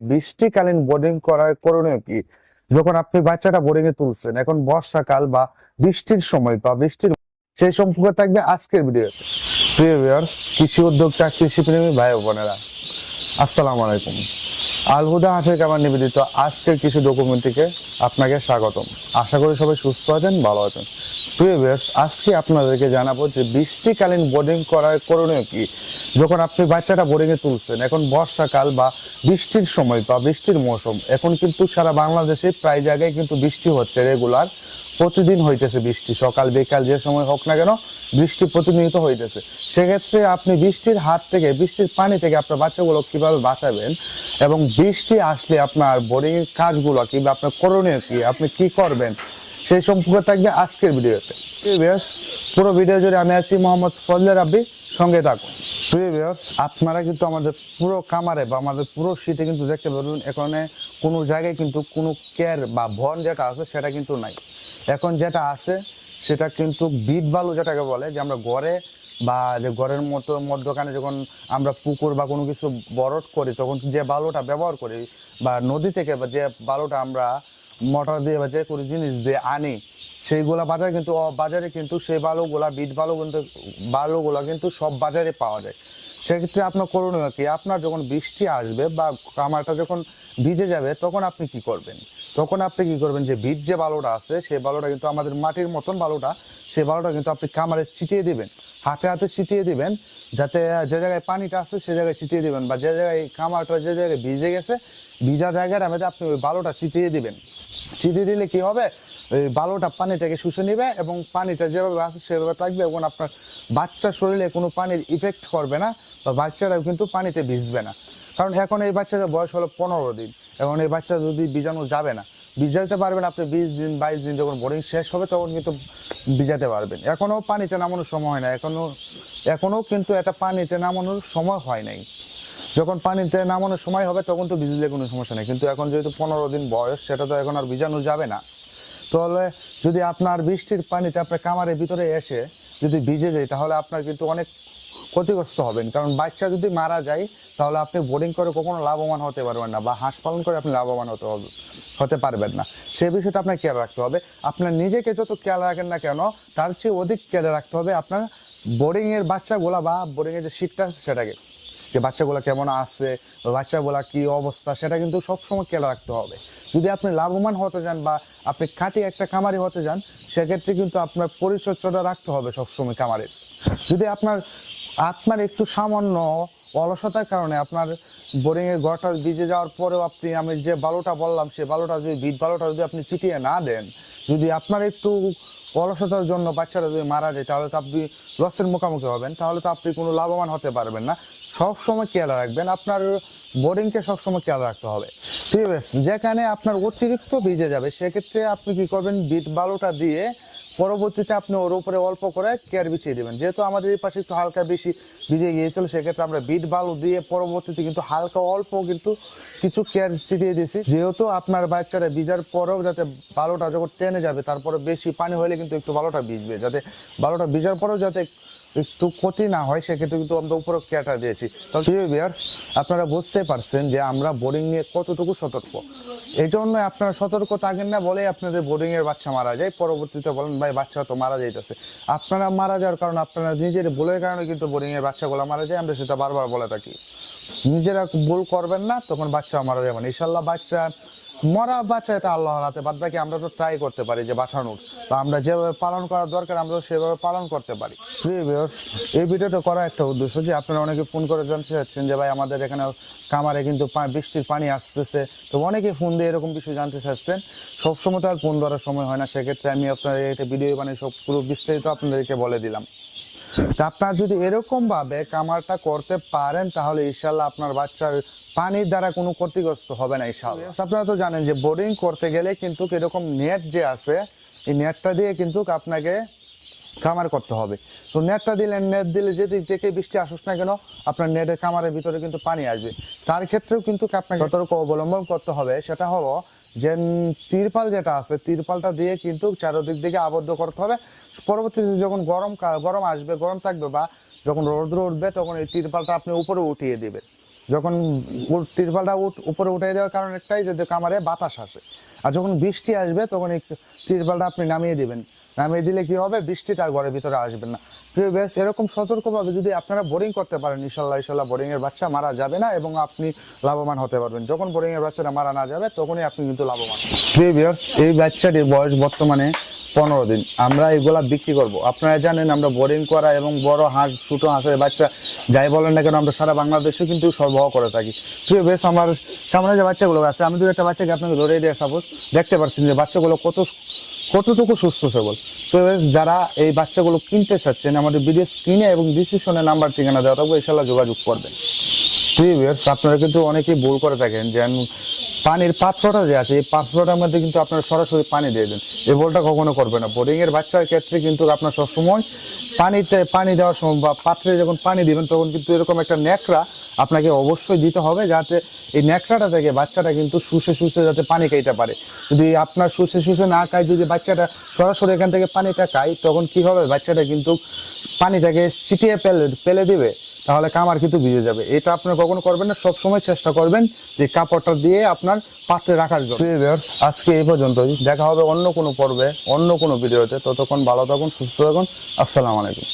বৃষ্টিকালীন boarding করার করণীয় কি? যখন আপনি বাচ্চাটা বোর্ডিং এ তুলছেন, এখন বর্ষাকাল বা বৃষ্টির সময় বা বৃষ্টির সেই সম্পর্কে থাকবে আজকের ভিডিওতে প্রিয় ভিউয়ার্স কৃষি উদ্যোক্তা কৃষি প্রেমী ভাই বোনেরা, আসসালামু আলাইকুম। আলহুদা হাসের কামার নিবেদিত আজকের কৃষি ডকুমেন্টটিকে আপনাকে স্বাগতম। আশা করি সবাই সুস্থ আছেন, ভালো আছেন। আজকে আপনাদেরকে জানাব যে বৃষ্টিকালীন বোর্ডিং করার করণীয় কি? যখন আপনি বাচ্চাটা বোর্ডিং এ তুলছেন, এখন বর্ষাকাল বা বৃষ্টির সময় বা বৃষ্টির মৌসুম, এখন কিন্তু সারা বাংলাদেশে প্রায় জায়গায় কিন্তু বৃষ্টি হচ্ছে রেগুলার প্রতিদিন হইতেছে বৃষ্টি, সকাল, বিকাল, যে সময় হোক না কেন বৃষ্টি প্রতিনিয়ত হইতেছে। সেক্ষেত্রে আপনি বৃষ্টির হাত থেকে, বৃষ্টির পানি থেকে আপনার বাচ্চাগুলো কীভাবে বাঁচাবেন এবং বৃষ্টি আসলে আপনার বোর্ডিং এর কাজগুলো কি বা আপনার করণীয় কি, আপনি কি করবেন সেই সম্পর্কে থাকবে আজকের ভিডিওতে। প্রিভিয়াস পুরো ভিডিও জুড়ে আমি আছি মোহাম্মদ ফজলে রাব্বি, সঙ্গে থাকুন। প্রিভিয়াস আপনারা কিন্তু আমাদের পুরো কামারে বা আমাদের পুরো সিটে কিন্তু দেখতে পারবেন, এখানে কোনো জায়গায় কিন্তু কোনো কেয়ার বা ভন যেটা আছে সেটা কিন্তু নাই। এখন যেটা আছে, সেটা কিন্তু বিট বালু যেটাকে বলে, যে আমরা ঘরে বা যে ঘরের মতো, মধ্যখানে যখন আমরা পুকুর বা কোনো কিছু বরট করি, তখন যে বালুটা ব্যবহার করি বা নদী থেকে বা যে বালুটা আমরা মোটর দিয়ে বা যে কোনো জিনিস দিয়ে আনি। সেইগুলা বাজারে কিন্তু বাজারে কিন্তু সেই বালুগুলা, বিট বালু কিন্তু, বালুগুলা কিন্তু সব বাজারে পাওয়া যায়। সেক্ষেত্রে আপনার করণীয় কি? আপনার যখন বৃষ্টি আসবে বা কামারটা যখন ভিজে যাবে, তখন আপনি কি করবেন? তখন আপনি কি করবেন যে বীজ যে বালুটা আছে, সেই বালুটা কিন্তু আমাদের মাটির মতন বালুটা, সেই বালুটা কিন্তু আপনি কামারে ছিটিয়ে দিবেন। হাতে হাতে ছিটিয়ে দিবেন, যাতে যে জায়গায় পানিটা আছে, সে জায়গায় ছিটিয়ে দিবেন বা যে জায়গায় কামারটা যে জায়গায় ভিজে গেছে, ভিজা জায়গাটার আমাদের আপনি ওই বালুটা ছিটিয়ে দিবেন। ছিটিয়ে দিলে কি হবে? বালুটা পানিটাকে শুষে নিবে এবং পানিটা যেভাবে আছে সেভাবে থাকবে এবং আপনার বাচ্চার শরীরে কোনো পানির ইফেক্ট করবে না বা বাচ্চারাও কিন্তু পানিতে ভিজবে না। কারণ এখন এই বাচ্চাদের বয়স হলো পনেরো দিন এবং এই বাচ্চা যদি বীজাণু যাবে না, ভিজাতে পারবেন আপনি বিশ দিন, বাইশ দিন যখন বোর্ডিং শেষ হবে তখন কিন্তু ভিজাতে পারবেন। এখনও পানিতে নামানোর সময় হয় না, এখনও এখনও কিন্তু এটা পানিতে নামানোর সময় হয় নাই। যখন পানিতে নামানোর সময় হবে, তখন তো ভিজলে কোনো সমস্যা নেই। কিন্তু এখন যেহেতু পনেরো দিন বয়স, সেটা তো এখন আর বীজাণু যাবে না। তাহলে যদি আপনার বৃষ্টির পানিতে আপনার কামারের ভিতরে এসে যদি ভিজে যায়, তাহলে আপনার কিন্তু অনেক ক্ষতিগ্রস্ত হবেন। কারণ বাচ্চা যদি মারা যায়, তাহলে আপনি বোর্ডিং করে কখনো লাভবান হতে পারবেন না, বা হাঁস পালন করে আপনি লাভবান হতে হবে, হতে পারবেন না। সে বিষয়টা আপনার খেয়াল রাখতে হবে। আপনার নিজেকে যত খেয়াল রাখেন না কেন, তার চেয়ে অধিক খেয়াল রাখতে হবে আপনার বোর্ডিংয়ের বাচ্চাগুলা বা বোর্ডিংয়ের যে আছে সেটাকে। যে বাচ্চাগুলো কেমন আছে, বাচ্চাগুলা কি অবস্থা, সেটা কিন্তু সবসময় খেয়াল রাখতে হবে। যদি আপনি লাভবান হতে চান বা আপনি খাঁটি একটা কামারি হতে চান, সেক্ষেত্রে কিন্তু আপনার পরিচর্যাটা রাখতে হবে সবসময় কামারের যদি আপনার আপনার একটু সামান্য অলসতার কারণে আপনার বোরিংয়ের ঘরটা ভিজে যাওয়ার পরেও আপনি, আমি যে বালুটা বললাম সেই বালুটা যদি, বিট বালুটা যদি আপনি চিটিয়ে না দেন, যদি আপনার একটু অলসতার জন্য বাচ্চারা যদি মারা যায়, তাহলে তো আপনি লসের মুখোমুখি হবেন, তাহলে তো আপনি কোনো লাভবান হতে পারবেন না। সব সময় খেয়াল রাখবেন, আপনার বোর্ডিংকে সবসময় খেয়াল রাখতে হবে। ঠিক আছে, যেখানে আপনার অতিরিক্ত ভিজে যাবে, সেক্ষেত্রে আপনি কি করবেন বিট বালুটা দিয়ে পরবর্তীতে আপনি ওর উপরে অল্প করে কেয়ার বিছিয়ে দেবেন। যেহেতু আমাদের এই পাশে একটু হালকা বেশি ভিজে গিয়েছিল, সেক্ষেত্রে আমরা বিট বালু দিয়ে পরবর্তীতে কিন্তু হালকা অল্প কিন্তু কিছু কেয়ার ছিটিয়ে দিয়েছি। যেহেতু আপনার বাচ্চারা ভিজার পরেও যাতে বালুটা যখন টেনে যাবে, তারপরে বেশি পানি হলে কিন্তু একটু বালুটা ভিজবে, যাতে বালুটা ভিজার পরেও যাতে একটু ক্ষতি না হয়, সেক্ষেত্রে কিন্তু আমরা উপরে কেয়ারটা দিয়েছি আপনারা বুঝতে পারছেন যে আমরা বোর্ডিং নিয়ে কতটুকু সতর্ক। এই জন্য আপনারা সতর্ক থাকেন না বলে আপনাদের বোর্ডিং এর বাচ্চা মারা যায়। পরবর্তীতে বলেন, ভাই বাচ্চা তো মারা যাইতেছে। আপনারা মারা যাওয়ার কারণে আপনারা নিজের ভুলের কারণে কিন্তু বোর্ডিং এর বাচ্চাগুলো মারা যায়। আমরা সেটা বারবার বলে থাকি। নিজেরা ভুল করবেন না, তখন বাচ্চা মারা যাবেন না। ইনশাল্লাহ বাচ্চা মরা বাচ্চা এটা আল্লাহর হাতে, বাদ বাকি আমরা তো ট্রাই করতে পারি যে বাঁচানোর। বা আমরা যেভাবে পালন করার দরকার আমরা সেভাবে পালন করতে পারি। এই ভিডিওটা করা একটা উদ্দেশ্য যে আপনারা অনেকে ফোন করে জানতে চাচ্ছেন যে ভাই আমাদের এখানে কামারে কিন্তু বৃষ্টির পানি আসতেছে। তো অনেকে ফোন দিয়ে এরকম বিষয় জানতে চাচ্ছেন। সবসময় তো আর ফোন ধরার সময় হয় না। সেক্ষেত্রে আমি আপনাদের একটা ভিডিও বানিয়ে সব পুরো বিস্তারিত আপনাদেরকে বলে দিলাম। তা আপনার যদি এরকম ভাবে কামারটা করতে পারেন, তাহলে ইনশাল্লাহ আপনার বাচ্চার পানির দ্বারা কোনো ক্ষতিগ্রস্ত হবে না ইনশাল্লাহ আপনারা তো জানেন যে বোর্ডিং করতে গেলে কিন্তু এরকম নেট যে আছে এই নেটটা দিয়ে কিন্তু আপনাকে কামার করতে হবে। তো নেটটা দিলেন নেট দিলে যেদিক থেকে বৃষ্টি আসুক না কেন আপনার নেটের কামারের ভিতরে কিন্তু পানি আসবে। তার ক্ষেত্রেও কিন্তু আপনাকে সতর্ক অবলম্বন করতে হবে। সেটা হলো যে তিরপাল যেটা আছে তিরপালটা দিয়ে কিন্তু চারদিক দিকে আবদ্ধ করতে হবে। পরবর্তীতে যখন গরম গরম আসবে গরম থাকবে বা যখন রৌদ্র উঠবে তখন এই তিরপালটা আপনি উপরে উঠিয়ে দিবেন। যখন তিরপালটা উঠ- উপরে উঠে দেওয়ার কারণ একটাই যে কামারে বাতাস আসে। আর যখন বৃষ্টি আসবে তখন এই তিরপালটা আপনি নামিয়ে দিবেন। নামিয়ে দিলে কি হবে? বৃষ্টিটা আর ঘরের ভিতরে আসবেন না। প্রিয় ব্যাস এরকম সতর্কভাবে যদি আপনারা বোরিং করতে পারেন ইনশাল্লাহ ইনশাল্লাহ বোরিংয়ের বাচ্চা মারা যাবে না এবং আপনি লাভবান হতে পারবেন। যখন বোরিংয়ের বাচ্চাটা মারা না যাবে তখনই আপনি কিন্তু লাভবান প্রিয় ভিউয়ার্স, এই বাচ্চাটির বয়স বর্তমানে পনেরো দিন। আমরা এগুলা বিক্রি করব। আপনারা জানেন আমরা বোরিং করা এবং বড় হাঁস, ছোটো হাঁসের বাচ্চা, যাই বলেন না কেন, আমরা সারা বাংলাদেশে কিন্তু সরবরাহ করে থাকি। প্রিয় বেশ আমার সামনে যে বাচ্চাগুলো আছে, আমি যদি একটা বাচ্চাকে আপনাকে ধরে দিয়ে সাপোজ দেখতে পাচ্ছেন যে বাচ্চাগুলো কত, কতটুকু সুস্থ সবল। তো যারা এই বাচ্চাগুলো কিনতে চাচ্ছেন, আমাদের ভিডিও স্ক্রিনে এবং ডিসক্রিপশনে নাম্বার ঠিকানা দেওয়া থাকবে ইনশাল্লাহ যোগাযোগ করবেন। প্রিভিয়ার্স আপনারা কিন্তু অনেকেই ভুল করে থাকেন যে পানির পাত্রটা যে আছে, এই পাত্রটার মধ্যে কিন্তু আপনারা সরাসরি পানি দিয়ে দেন। এই বলটা কখনো করবে না। বোরিং এর বাচ্চার ক্ষেত্রে কিন্তু আপনার সবসময় পানিতে পানি দেওয়ার সময় বা পাত্রে যখন পানি দিবেন, তখন কিন্তু এরকম একটা ন্যাকড়া আপনাকে অবশ্যই দিতে হবে যাতে এই ন্যাকড়াটা থেকে বাচ্চাটা কিন্তু শুষে শুষে যাতে পানি খাইতে পারে। যদি আপনার শুষে শুষে না খায়, যদি বাচ্চাটা সরাসরি এখান থেকে পানিটা খায়, তখন কি হবে? বাচ্চাটা কিন্তু পানিটাকে ছিটিয়ে পেলে পেলে দিবে। তাহলে কামার কিন্তু ভিজে যাবে। এটা আপনি কখনো করবেন না সব সময় চেষ্টা করবেন যে কাপড়টা দিয়ে আপনার পাত্রে রাখার জন্য। আজকে এই পর্যন্তই। দেখা হবে অন্য কোনো পর্বে অন্য কোনো ভিডিওতে। ততক্ষণ ভালো থাকুন সুস্থ থাকুন। আসসালামু আলাইকুম।